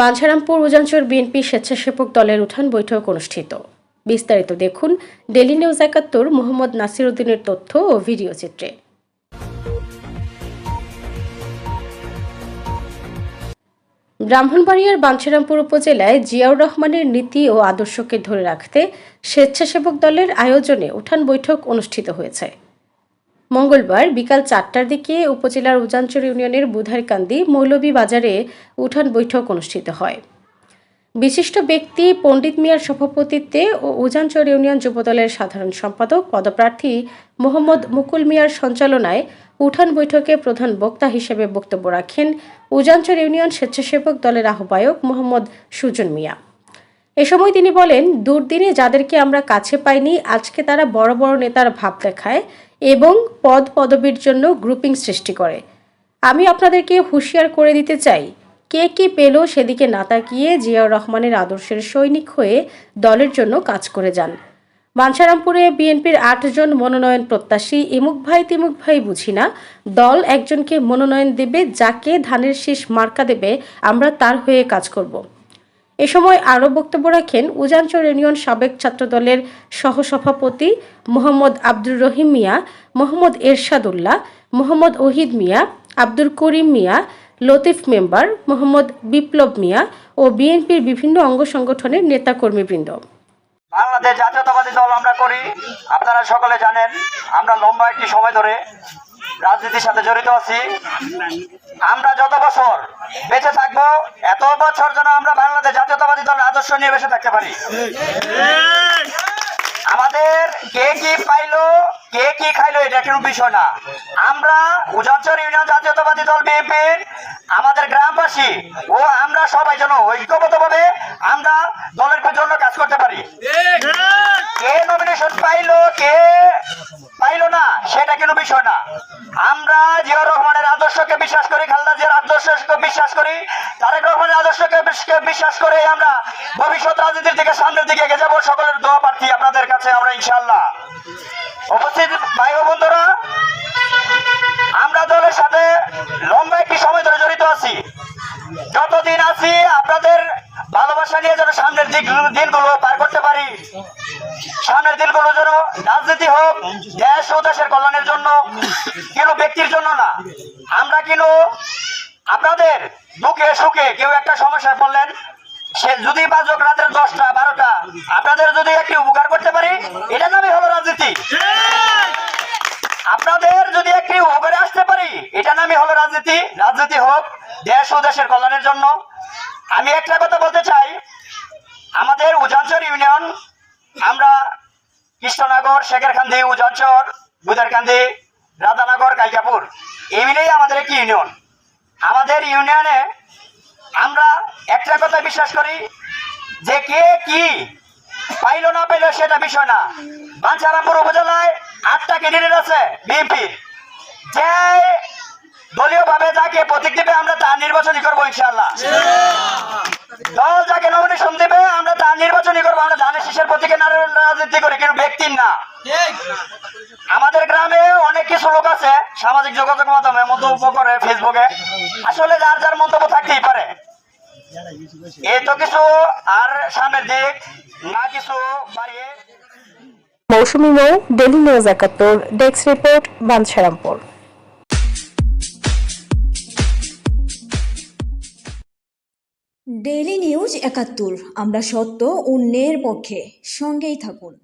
মাঝারামপুর Ujanchar BNP স্বেচ্ছাসেবক দলের উঠান বৈঠক অনুষ্ঠিত। বিস্তারিত দেখুন ডেলি নিউজ একাত্তর, মোহাম্মদ নাসির উদ্দিনের তথ্য ও ভিডিও চিত্রে। ব্রাহ্মণবাড়িয়ার বাঞ্ছারামপুর উপজেলায় জিয়াউর রহমানের নীতি ও আদর্শকে ধরে রাখতে স্বেচ্ছাসেবক দলের আয়োজনে উঠান বৈঠক অনুষ্ঠিত হয়েছে। মঙ্গলবার বিকাল চারটার দিকে উপজেলার উজানচর ইউনিয়নের বুধারকান্দি মৌলভী বাজারে উঠান বৈঠক অনুষ্ঠিত হয়। বিশিষ্ট ব্যক্তি পণ্ডিত মিয়ার সভাপতিত্বে ও উজানচর ইউনিয়ন যুবদলের সাধারণ সম্পাদক, পদপ্রার্থী মোহাম্মদ মুকুল মিয়ার সঞ্চালনায় উঠান বৈঠকে প্রধান বক্তা হিসেবে বক্তব্য রাখেন উজানচর ইউনিয়ন স্বেচ্ছাসেবক দলের আহ্বায়ক মোহাম্মদ সুজন মিয়া। এ সময় তিনি বলেন, দুর্দিনে যাদেরকে আমরা কাছে পাইনি, আজকে তারা বড় বড় নেতার ভাব দেখায়। এবং পদ পদবীর জন্য গ্রুপিং সৃষ্টি করে। আমি আপনাদেরকে হুঁশিয়ার করে দিতে চাই, কে কি পেল সেদিকে না তাকিয়ে জিয়াউর রহমানের আদর্শের সৈনিক হয়ে দলের জন্য কাজ করে যান। বাঞ্ছারামপুরে বিএনপির আটজন মনোনয়ন প্রত্যাশী ইমুক ভাই তিমুক ভাই বুঝি না। দল একজনকে মনোনয়ন দেবে, যাকে ধানের শীষ মার্কা দেবে, আমরা তার হয়ে কাজ করব। এ সময় আরও বক্তব্য রাখেন উজানচর ইউনিয়ন সাবেক ছাত্রদলের সহসভাপতি মোহাম্মদ আব্দুর রহিম মিয়া, মোহাম্মদ এরশাদুল্লাহ, মোহাম্মদ ওহিদ মিয়া, আব্দুল করিম মিয়া, লতিফ মেম্বার মোহাম্মদ বিপ্লব মিয়া ও বিএনপির বিভিন্ন অঙ্গ সংগঠনের নেতাকর্মীবৃন্দ। বাংলাদেশ জাতীয়তাবাদী দল আমরা করি, আপনারা সকলে জানেন, আমরা লম্বা একটি সময় ধরে রাজনীতির সাথে জড়িত আছি। আমরা যত বছর বেঁচে থাকব এত বছর যেন আমরা বাংলাদেশ জাতীয়তাবাদী দলের আদর্শ নিয়ে বেঁচে থাকতে পারি। আমাদের কে কি পাইলো কে কি খাইলো এটা কোনো বিষয় না। আমরা উজানচর ইউনিয়ন জাতীয়তাবাদী দল বিএনপির আমাদের গ্রামবাসী ও আমরা সবাই যেন ঐক্যবদ্ধভাবে আমরা দলের জন্য কাজ করতে পারি। কে নমিনেশন পাইলো কে পাইলো না সেটা কোনো বিষয় না আমরা জিয়াউর রহমানের আদর্শকে বিশ্বাস করি, খালেদা জিয়ার আদর্শকে বিশ্বাস করি, তারেক রহমানের আদর্শকে বিশ্বাস করে আমরা ভবিষ্যৎ রাজনীতির দিকে, সামনের দিকে এগিয়ে যাব। সকলের দোয়া প্রার্থী আপনাদের কাছে আমরা ইনশাল্লাহ উপস্থিত ভাই বন্ধুরা, আমরা দলের সাথে লম্বা একটি সময় ধরে জড়িত আছি। যতদিন আছি, আপনাদের ভালোবাসা নিয়ে যেন সামনের দিক দিনগুলো সামনের দিনগুলো যেন রাজনীতি হোক, দেশ ও দেশের কল্যাণের জন্য কেন ব্যক্তির জন্য না। আমরা কেন আপনাদের দুঃখে সুখে কেউ একটা সমস্যায় পড়লেন, সে যদি বাজক রাতের দশটা, বারোটা, আপনাদের যদি একটি উপকার করতে পারি এটা নামই হলো রাজনীতি। আপনাদের যদি একটি উপকারে আসতে পারি এটা নামই হলো রাজনীতি। রাজনীতি হোক, দেশ ও দেশের কল্যাণের জন্য। আমি একটা কথা বলতে চাই, আমাদের উজাঞ্চল ইউনিয়ন আমরা কৃষ্ণনগর শেখেরকান্দি উজানচর বুদারকান্দি রাধানগর কাইকাপুর এই মিলেই আমাদের একটি ইউনিয়ন। আমাদের ইউনিয়নে আমরা একটা কথা বিশ্বাস করি যে কে কি পাইলো না পাইলো সেটা বিষয় না। বাঞ্ছারামপুর উপজেলায় আটটা ক্যান্ডিডেট আছে বিএনপির যে দলীয় ভাবে যাকে প্রতীক দিবে আমরা তার নির্বাচনই করব ইনশাল্লাহ দল যাকে নমিনেশন দেবে নির্বাচনই করব আমরা ধানের শীষের প্রতীকে রাজনীতি করি কিন্তু ব্যক্তির না। আমাদের গ্রামে অনেক কিছু লোক আছে সামাজিক যোগাযোগ মাধ্যমে মন্তব্য করে ফেসবুকে আসলে যার যার মন্তব্য থাকতেই পারে। এই তো কিছু আর সামনের দিক না কিছু বাড়িয়ে। Mousumi Mou daily news Ekattor desk report Bancharampur. Daily news Ekattor আমরা সত্য অন্যের পক্ষে সঙ্গেই থাকুন।